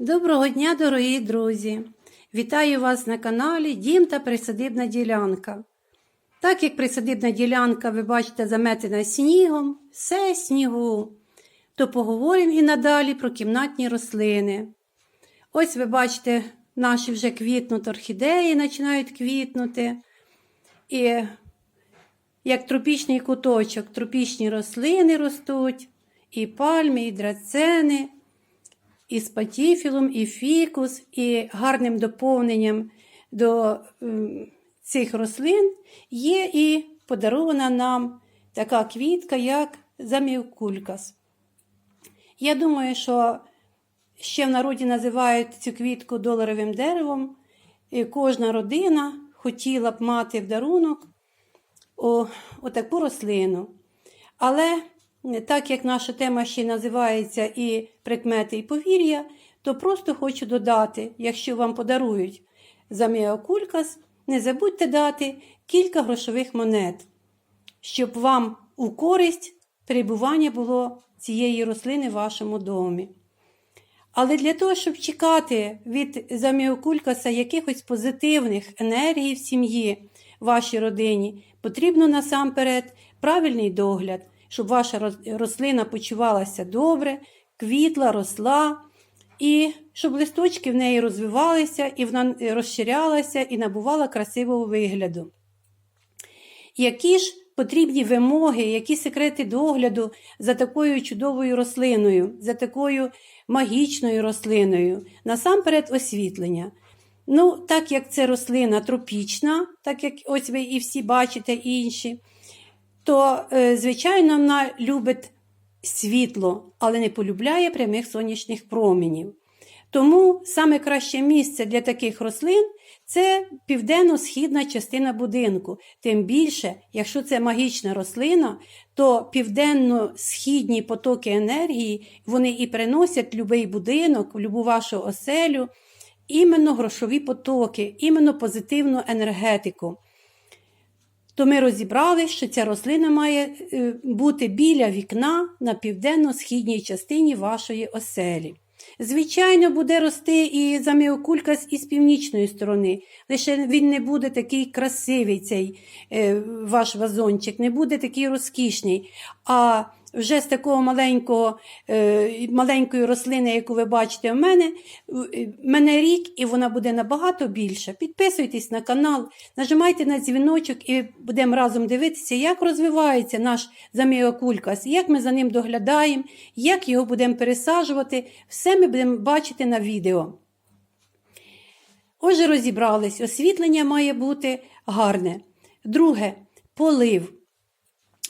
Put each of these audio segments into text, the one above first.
Доброго дня, дорогі друзі! Вітаю вас на каналі Дім та присадибна ділянка. Так як присадибна ділянка, ви бачите, заметена снігом, все снігу, то поговоримо і надалі про кімнатні рослини. Ось ви бачите, наші вже квітнуть орхідеї починають квітнути. І як тропічний куточок, тропічні рослини ростуть, і пальми, і драцени і з патіфілом, і фікус, і гарним доповненням до ем, цих рослин є і подарована нам така квітка, як замівкулькас. Я думаю, що ще в народі називають цю квітку доларовим деревом, і кожна родина хотіла б мати в дарунок о, отаку рослину. Але так як наша тема ще називається і прикмети, і повір'я, то просто хочу додати, якщо вам подарують заміокулькас, не забудьте дати кілька грошових монет, щоб вам у користь перебування було цієї рослини в вашому домі. Але для того, щоб чекати від заміокулькаса якихось позитивних енергій в сім'ї, вашій родині, потрібно насамперед правильний догляд щоб ваша рослина почувалася добре, квітла, росла, і щоб листочки в неї розвивалися, і вона розширялася і набувала красивого вигляду. Які ж потрібні вимоги, які секрети догляду за такою чудовою рослиною, за такою магічною рослиною, насамперед освітлення. Ну, так як це рослина тропічна, так як ось ви і всі бачите інші, то, е, звичайно, вона любить світло, але не полюбляє прямих сонячних променів. Тому саме краще місце для таких рослин це південно-східна частина будинку. Тим більше, якщо це магічна рослина, то південно-східні потоки енергії вони і приносять будь-який будинок, любу вашу оселю, іменно грошові потоки, іменно позитивну енергетику то ми розібрали, що ця рослина має е, бути біля вікна на південно-східній частині вашої оселі. Звичайно, буде рости і заміокулькас із північної сторони, лише він не буде такий красивий, цей е, ваш вазончик, не буде такий розкішний. А вже з такого маленького, е, маленької рослини, яку ви бачите в мене, в мене рік, і вона буде набагато більша. Підписуйтесь на канал, нажимайте на дзвіночок і будемо разом дивитися, як розвивається наш заміокулькас, як ми за ним доглядаємо, як його будемо пересаджувати. Все ми будемо бачити на відео. Отже, розібрались, освітлення має бути гарне. Друге полив.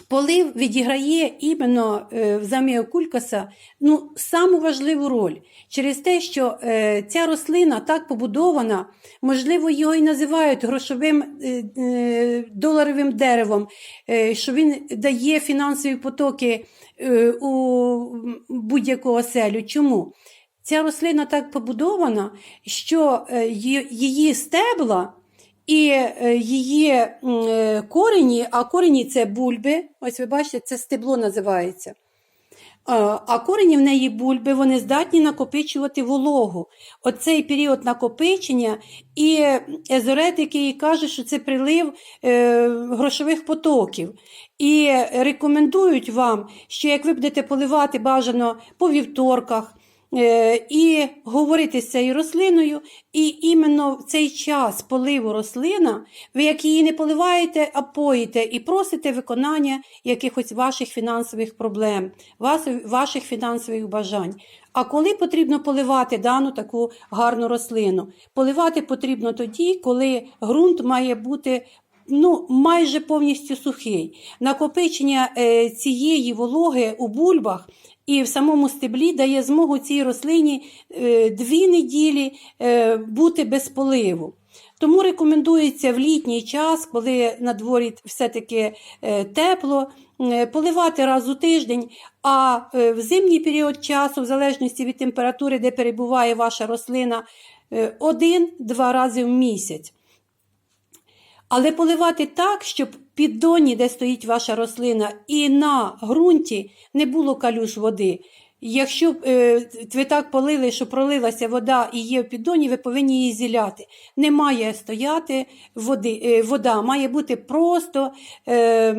Полив відіграє іменно е, в заміокулькаса ну, саму важливу роль через те, що е, ця рослина так побудована, можливо, його і називають грошовим е, доларовим деревом, що він дає фінансові потоки у будь-яку оселю. Чому? Ця рослина так побудована, що її стебла. І е, її е, корені, а корені це бульби, ось ви бачите, це стебло називається. А корені в неї бульби, вони здатні накопичувати вологу. Оцей період накопичення і езоретики кажуть, що це прилив е, грошових потоків. І рекомендують вам, що як ви будете поливати бажано по вівторках, і говорити з цією рослиною, і іменно в цей час поливу рослина, ви як її не поливаєте, а поїте і просите виконання якихось ваших фінансових проблем, ваших фінансових бажань. А коли потрібно поливати дану таку гарну рослину? Поливати потрібно тоді, коли ґрунт має бути ну, майже повністю сухий. Накопичення е, цієї вологи у бульбах і в самому стеблі дає змогу цій рослині е, дві неділі е, бути без поливу. Тому рекомендується в літній час, коли на дворі все-таки е, тепло, поливати раз у тиждень, а в зимній період часу, в залежності від температури, де перебуває ваша рослина, один-два рази в місяць. Але поливати так, щоб піддоні, де стоїть ваша рослина, і на ґрунті не було калюш води. Якщо е, ви так полили, що пролилася вода і є в піддоні, ви повинні її зіляти. Не має стояти води, е, вода, має бути просто е,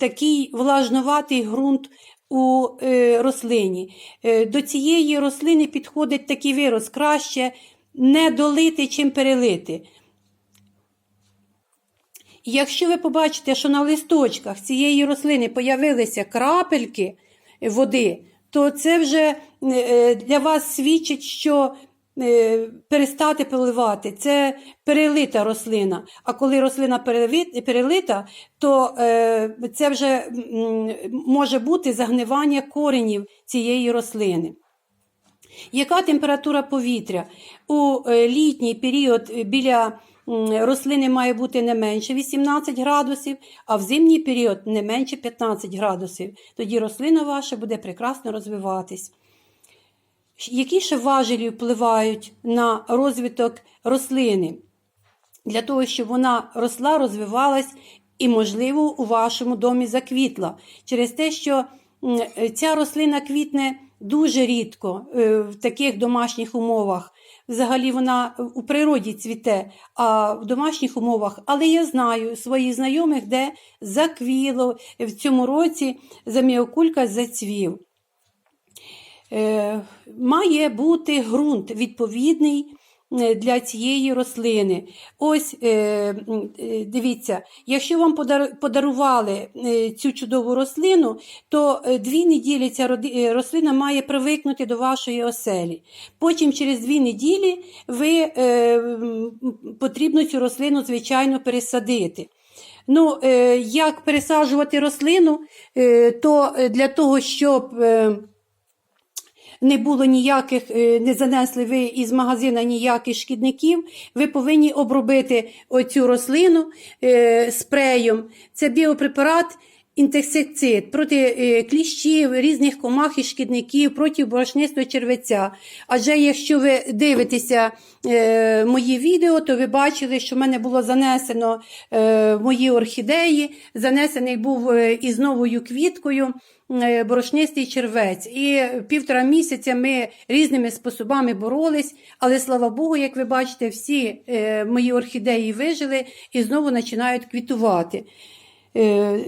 такий влажнуватий ґрунт у е, рослині. Е, до цієї рослини підходить такий вираз краще не долити, чим перелити. Якщо ви побачите, що на листочках цієї рослини появилися крапельки води, то це вже е, для вас свідчить, що е, перестати поливати. Це перелита рослина. А коли рослина перелита, то е, це вже може бути загнивання коренів цієї рослини. Яка температура повітря? У літній період біля рослини має бути не менше 18 градусів, а в зимній період не менше 15 градусів. Тоді рослина ваша буде прекрасно розвиватись. Які ще важелі впливають на розвиток рослини? Для того, щоб вона росла, розвивалась і, можливо, у вашому домі заквітла. Через те, що ця рослина квітне дуже рідко е, в таких домашніх умовах. Взагалі вона у природі цвіте, а в домашніх умовах. Але я знаю своїх знайомих, де заквіло в цьому році заміокулька зацвів. Е, має бути ґрунт відповідний для цієї рослини. Ось е, е, дивіться, якщо вам подарували е, цю чудову рослину, то е, дві неділі ця е, рослина має привикнути до вашої оселі. Потім через дві неділі ви е, потрібно цю рослину, звичайно, пересадити. Ну, е, як пересаджувати рослину, е, то е, для того, щоб е, не було ніяких, е, не занесли ви із магазина ніяких шкідників, ви повинні обробити оцю рослину е, спреєм. Це біопрепарат. Інсектицид проти е, кліщів, різних комах і шкідників, проти борошнистого червеця. Адже якщо ви дивитеся мої відео, то ви бачили, що в мене було занесено мої орхідеї, занесений був із новою квіткою борошнистий червець. І півтора місяця ми різними способами боролись, але слава Богу, як ви бачите, всі е, мої орхідеї вижили і знову починають квітувати. Е,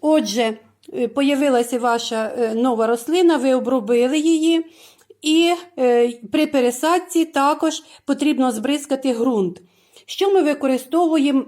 Отже, е, появилася ваша е, нова рослина, ви обробили її, і е, при пересадці також потрібно збризкати ґрунт. Що ми використовуємо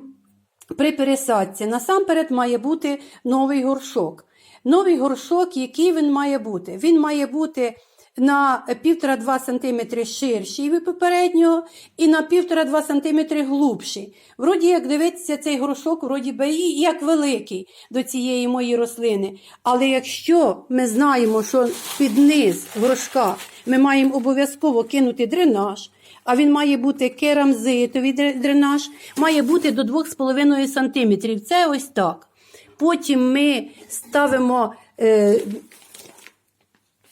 при пересадці? Насамперед має бути новий горшок. Новий горшок, який він має бути? Він має бути на 1,5-2 см ширший від попереднього і на 1,5-2 см глубший. Вроді як дивитися цей горшок, вроді би як великий до цієї моєї рослини. Але якщо ми знаємо, що під низ горшка ми маємо обов'язково кинути дренаж, а він має бути керамзитовий дренаж, має бути до 2,5 см. Це ось так. Потім ми ставимо е,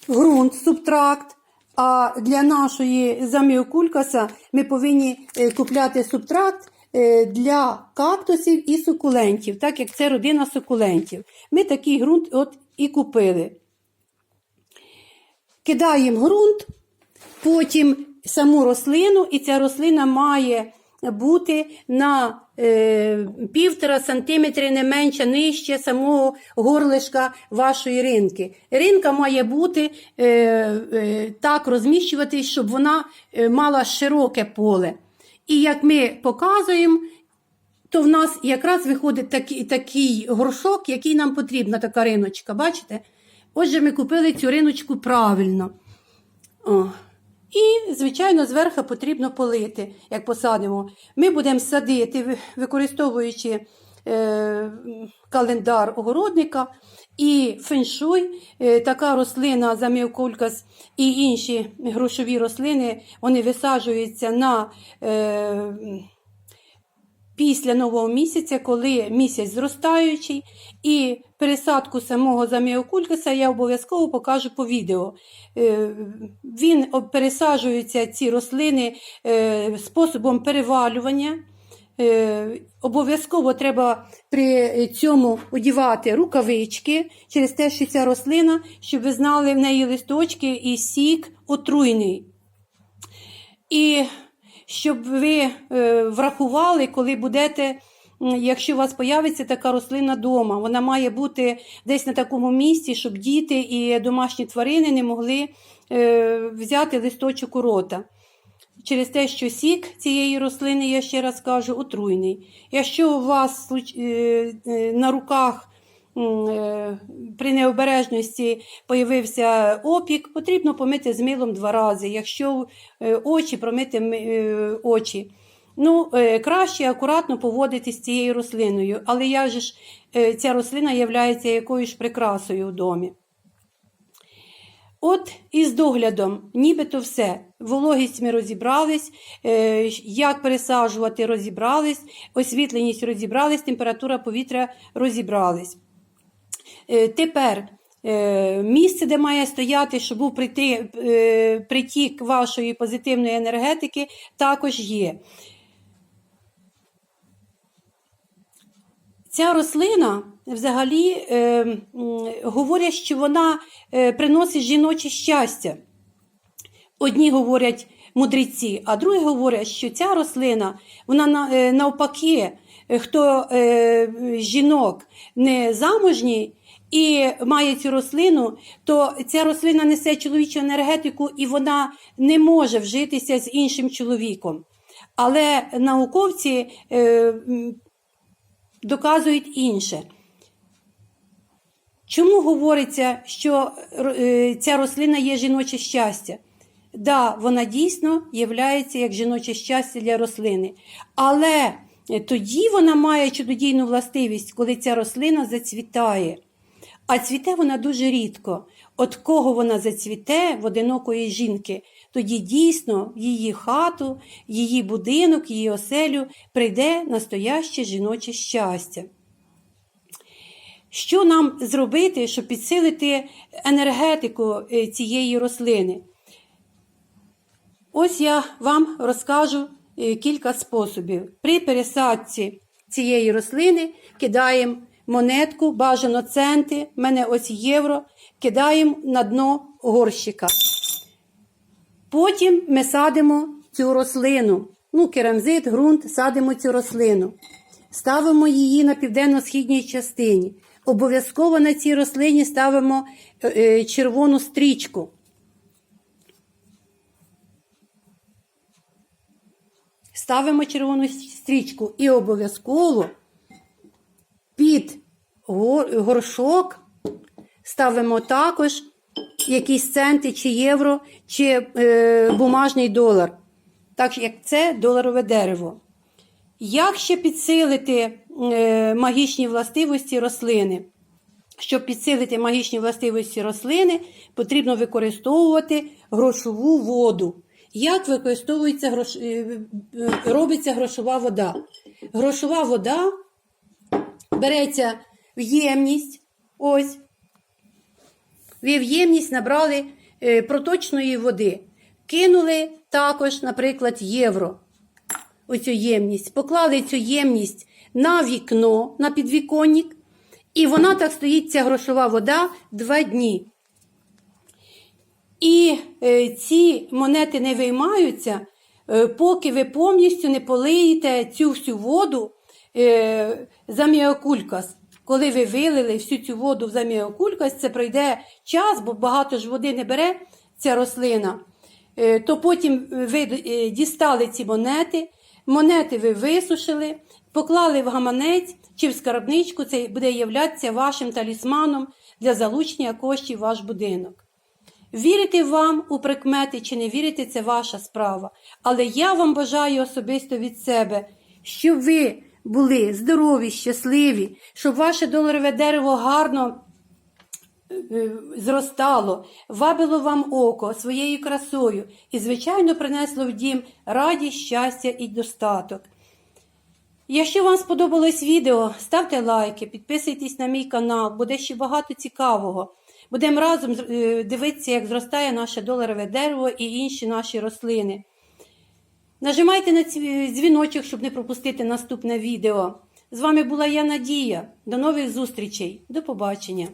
ґрунт, субтракт. А для нашої заміокулькаса ми повинні е, купляти субтракт е, для кактусів і сукулентів, так як це родина сукулентів. Ми такий ґрунт от і купили. Кидаємо ґрунт, потім саму рослину, і ця рослина має бути на е, півтора сантиметри не менше нижче самого горлишка вашої ринки. Ринка має бути е, е, так розміщуватись, щоб вона е, мала широке поле. І як ми показуємо, то в нас якраз виходить такий, такий горшок, який нам потрібна, така риночка. Бачите? Отже, ми купили цю риночку правильно. О. І, звичайно, зверху потрібно полити, як посадимо. Ми будемо садити, використовуючи е, календар огородника і феншуй. Е, така рослина, замівкулькас і інші грошові рослини, вони висаджуються на е, після нового місяця, коли місяць зростаючий, і пересадку самого заміокулькаса я обов'язково покажу по відео. Е, Він пересаджується ці рослини е, способом перевалювання. Е, Обов'язково треба при цьому одівати рукавички через те, що ця рослина, щоб ви знали, в неї листочки і сік отруйний. І щоб ви е, врахували, коли будете, якщо у вас появиться така рослина вдома, вона має бути десь на такому місці, щоб діти і домашні тварини не могли е, взяти листочок у рота. Через те, що сік цієї рослини, я ще раз кажу, отруйний. Якщо у вас е, на руках при необережності появився опік, потрібно помити з милом два рази. Якщо е, очі, промити е, очі. Ну, е, краще акуратно поводитись з цією рослиною, але же ж е, ця рослина є якоюсь прикрасою в домі. От із доглядом, нібито все. Вологість ми розібрались, е, як пересаджувати розібрались, освітленість розібрались, температура повітря розібрались. Е, Тепер е, місце, де має стояти, щоб був е, притік вашої позитивної енергетики, також є. Ця рослина взагалі е, говорять, що вона приносить жіноче щастя. Одні говорять мудреці, а другі говорять, що ця рослина, вона на- навпаки, хто е, жінок не замужній і має цю рослину, то ця рослина несе чоловічу енергетику і вона не може вжитися з іншим чоловіком. Але науковці е, доказують інше. Чому говориться, що е, ця рослина є жіноче щастя? Да, вона дійсно є як жіноче щастя для рослини. Але тоді вона має чудодійну властивість, коли ця рослина зацвітає. А цвіте вона дуже рідко. От кого вона зацвіте в одинокої жінки, тоді дійсно в її хату, її будинок, її оселю прийде настояще жіноче щастя. Що нам зробити, щоб підсилити енергетику е, цієї рослини? Ось я вам розкажу е, кілька способів. При пересадці цієї рослини кидаємо монетку, бажано центи, в мене ось євро, кидаємо на дно горщика. Потім ми садимо цю рослину. Ну, керамзит, ґрунт, садимо цю рослину. Ставимо її на південно-східній частині. Обов'язково на цій рослині ставимо е, е, червону стрічку. Ставимо червону стрічку і обов'язково під горшок ставимо також якісь центи, чи євро, чи е, бумажний долар. Так як це доларове дерево. Як ще підсилити е, магічні властивості рослини? Щоб підсилити магічні властивості рослини, потрібно використовувати грошову воду. Як використовується грош... е, е, робиться грошова вода? Грошова вода береться в ємність, ось. Ви в ємність набрали е, проточної води. Кинули також, наприклад, євро. Оцю ємність. Поклали цю ємність на вікно, на підвіконник, і вона так стоїть, ця грошова вода, два дні. І е, ці монети не виймаються, е, поки ви повністю не полиєте цю всю воду за міокулькас. Коли ви вилили всю цю воду в заміокулькас, це пройде час, бо багато ж води не бере ця рослина. Е, То потім ви е, дістали ці монети, монети ви висушили, поклали в гаманець чи в скарбничку, це буде являтися вашим талісманом для залучення коштів в ваш будинок. Вірити вам у прикмети чи не вірити це ваша справа. Але я вам бажаю особисто від себе, щоб ви були здорові, щасливі, щоб ваше доларове дерево гарно е, зростало, вабило вам око своєю красою і, звичайно, принесло в дім радість, щастя і достаток. Якщо вам сподобалось відео, ставте лайки, підписуйтесь на мій канал, буде ще багато цікавого. Будемо разом е, дивитися, як зростає наше доларове дерево і інші наші рослини. Нажимайте на дзвіночок, щоб не пропустити наступне відео. З вами була я Надія. До нових зустрічей. До побачення.